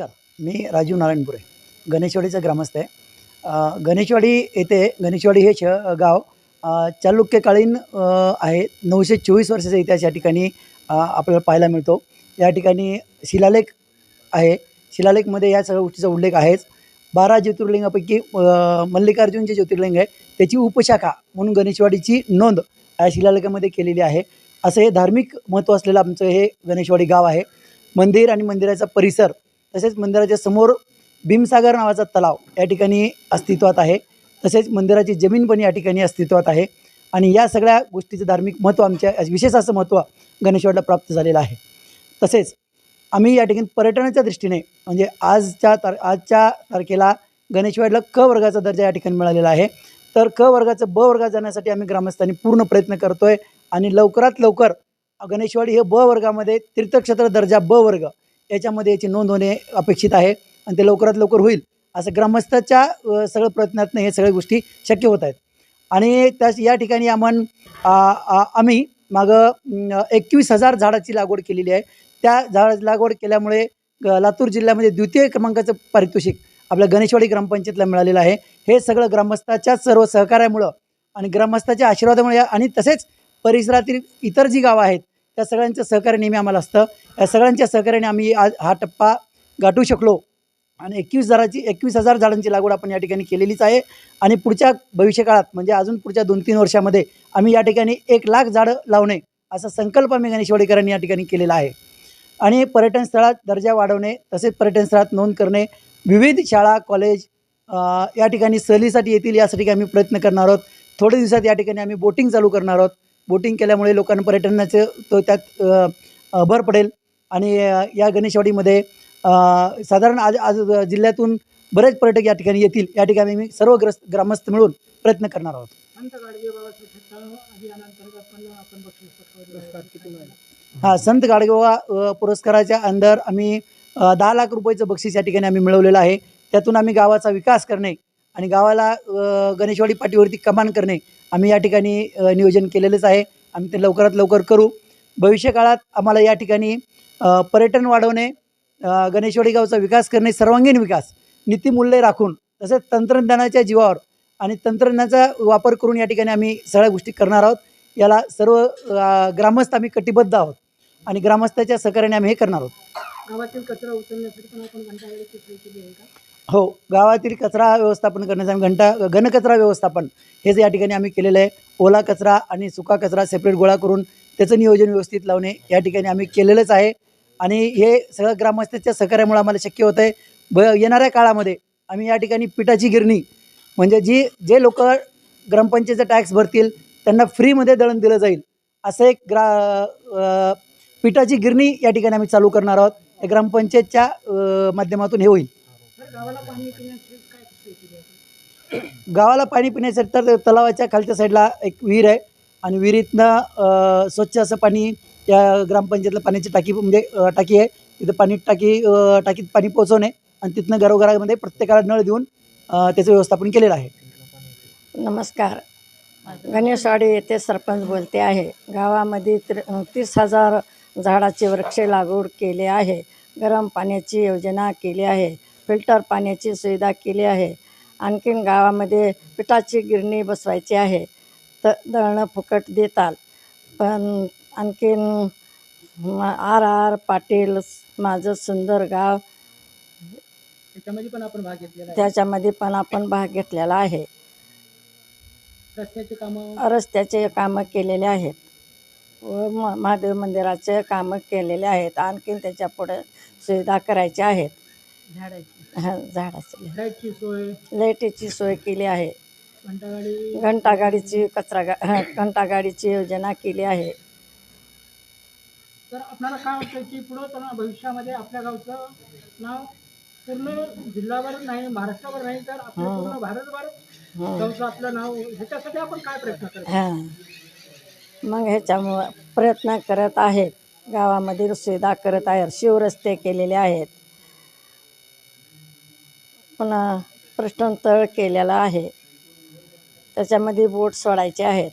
नमस्कार. मी राजीव नारायणपुरे गणेशवाडीचा ग्रामस्थ आहे. गणेशवाडी येथे गणेशवाडी हे श गाव चालुक्यकालीन आहे. नऊशे चोवीस वर्षाचा इतिहास या ठिकाणी आपल्याला पाहायला मिळतो. या ठिकाणी शिलालेख आहे. शिलालेखमध्ये या सगळ्या गोष्टीचा उल्लेख आहेच. बारा ज्योतिर्लिंगापैकी मल्लिकार्जुन जे ज्योतिर्लिंग आहे. त्याची उपशाखा म्हणून गणेशवाडीची नोंद या शिलालेखामध्ये केलेली आहे. असं हे धार्मिक महत्त्व असलेलं आमचं हे गणेशवाडी गाव आहे. मंदिर आणि मंदिराचा परिसर तसेच मंदिराच्या समोर भीमसागर नावाचा तलाव या ठिकाणी अस्तित्वात आहे. तसेच मंदिराची जमीन पण या ठिकाणी अस्तित्वात आहे. आणि या सगळ्या गोष्टीचं धार्मिक महत्त्व आमच्या विशेष असं महत्त्व गणेशवाडला प्राप्त झालेलं आहे. तसेच आम्ही या ठिकाणी पर्यटनाच्या दृष्टीने म्हणजे आजच्या तार आजच्या तारखेला गणेशवाडला क वर्गाचा दर्जा या ठिकाणी मिळालेला आहे. तर क वर्गाचं ब वर्गात जाण्यासाठी आम्ही ग्रामस्थांनी पूर्ण प्रयत्न करतो आहे आणि लवकरात लवकर गणेशवाडी हे ब वर्गामध्ये तीर्थक्षेत्र दर्जा ब वर्ग याच्यामध्ये याची नोंद होणे अपेक्षित आहे आणि ते लवकरात लवकर होईल. असं ग्रामस्थाच्या सगळं प्रयत्नातनं हे सगळ्या गोष्टी शक्य होत आहेत. आणि त्याच या ठिकाणी आम्हाला आम्ही मागं एकवीस हजार झाडाची लागवड केलेली आहे. त्या झाड लागवड केल्यामुळे ग- लातूर जिल्ह्यामध्ये द्वितीय क्रमांकाचं पारितोषिक आपल्या गणेशवाडी ग्रामपंचायतीला मिळालेलं आहे. हे सगळं ग्रामस्थाच्या सर्व सहकार्यामुळं आणि ग्रामस्थाच्या आशीर्वादामुळे आणि तसेच परिसरातील इतर जी गावं आहेत त्या सगळ्यांचं सहकार्य नेहमी आम्हाला असतं. या सगळ्यांच्या सहकार्याने आम्ही आज हा टप्पा गाठू शकलो. आणि एकवीस हजाराची एकवीस हजार झाडांची लागवड आपण या ठिकाणी केलेलीच आहे. आणि पुढच्या भविष्यकाळात म्हणजे अजून पुढच्या दोन तीन वर्षामध्ये आम्ही या ठिकाणी एक लाख झाडं लावणे असा संकल्प आम्ही गणेशवाडीकरांनी या ठिकाणी केलेला आहे. आणि पर्यटन स्थळात दर्जा वाढवणे तसेच पर्यटन स्थळात नोंद करणे विविध शाळा कॉलेज या ठिकाणी सहलीसाठी येतील यासाठी आम्ही प्रयत्न करणार आहोत. थोड्या दिवसात या ठिकाणी आम्ही बोटिंग चालू करणार आहोत. बोटिंग केल्यामुळे लोकांना पर्यटनाचं तो त्यात भर पडेल. आणि या गणेशवाडीमध्ये साधारण आज आज जिल्ह्यातून बरेच पर्यटक या ठिकाणी येतील. या ठिकाणी आम्ही सर्व ग्रस्त ग्रामस्थ मिळून प्रयत्न करणार आहोत. हा हां संत गाडगेबाबा पुरस्काराच्या अंदर आम्ही दहा लाख रुपयाचं बक्षीस या ठिकाणी आम्ही मिळवलेलं आहे. त्यातून आम्ही गावाचा विकास करणे आणि गावाला गणेशवाडी पाठीवरती कमान करणे आम्ही या ठिकाणी नियोजन केलेलंच आहे. आम्ही ते लवकरात लवकर करू. भविष्यकाळात आम्हाला या ठिकाणी पर्यटन वाढवणे गणेशवाडी गावचा विकास करणे सर्वांगीण विकास नीतिमूल्ये राखून तसेच तंत्रज्ञानाच्या जीवावर आणि तंत्रज्ञानाचा वापर करून या ठिकाणी आम्ही सगळ्या गोष्टी करणार आहोत. याला सर्व ग्रामस्थ आम्ही कटिबद्ध आहोत आणि ग्रामस्थाच्या सहकार्याने आम्ही हे करणार आहोत. गावातील कचरा उचलण्यासाठी पण आपण केली आहे का? हो गावातील कचरा व्यवस्थापन करण्याचं आम्ही घंटा घनकचरा व्यवस्थापन हेच या ठिकाणी आम्ही केलेलं आहे. ओला कचरा आणि सुका कचरा सेपरेट गोळा करून त्याचं नियोजन व्यवस्थित लावणे या ठिकाणी आम्ही केलेलंच आहे. आणि हे सगळं ग्रामस्थांच्या सहकार्यामुळे आम्हाला शक्य होतं आहे. ब येणाऱ्या काळामध्ये आम्ही या ठिकाणी पिठाची गिरणी म्हणजे जी जे लोक ग्रामपंचायतीचा टॅक्स भरतील त्यांना फ्रीमध्ये दळण दिलं जाईल. असं एक ग्रा पिठाची गिरणी या ठिकाणी आम्ही चालू करणार आहोत. ग्रामपंचायतच्या माध्यमातून हे होईल. गावाला पाणी पिण्याची काय सोय केली आहे गावाला पाणी पिण्यासाठी तर तलावाच्या खालच्या साईडला एक विहीर आहे. आणि विहिरीतनं अ, स्वच्छ असं पाणी या ग्रामपंचायतला पाण्याची टाकी म्हणजे अ, टाकी आहे. तिथं पाणी टाकी अ, टाकीत पाणी पोचवणे आणि तिथनं घरोघरामध्ये प्रत्येकाला नळ देऊन अ, त्याचं व्यवस्थापन केलेलं आहे. नमस्कार. गणेशवाडी येथे सरपंच बोलते आहे. गावामध्ये तिर तीस हजार झाडाचे वृक्ष लागवड केले आहे. गरम पाण्याची योजना केली आहे. फिल्टर पाण्याची सुविधा केली आहे. आणखीन गावामध्ये पिठाची गिरणी बसवायची आहे. तर दळणं फुकट देतात पण आणखीन आर आर पाटील माझं सुंदर गाव त्याच्यामध्ये पण आपण भाग घेतलेला आहे. त्याच्यामध्ये पण आपण भाग घेतलेला आहे. रस्त्याची कामं? रस्त्याचे कामं केलेले आहेत. व महादेव मंदिराचे कामं केलेले आहेत. आणखीन त्याच्या पुढे सुविधा करायच्या आहेत. हा, झाडाची लाईटची सोय. लाईटीची सोय केली आहे. घंटागाडी. घंटागाडीची कचरा गा हा, घंटागाडीची योजना केली आहे. तर आपल्याला काय वाटतं की पुढं तर भविष्यामध्ये आपल्या गावचं नाव पूर्ण जिल्हाभर नाही महाराष्ट्राभर नाही तर आपलं हं. पूर्ण भारतभर हं. गावचं आपलं नाव ह्याच्यासाठी आपण काय प्रयत्न करतो? हां. मग ह्याच्यामुळं प्रयत्न करत आहेत. गावामध्ये सुविधा करत आहेत. शिवरस्ते केलेले आहेत. पुन्हा प्रश्नोत्तर केलेलं आहे. त्याच्यामध्ये बोट सोडायचे आहेत.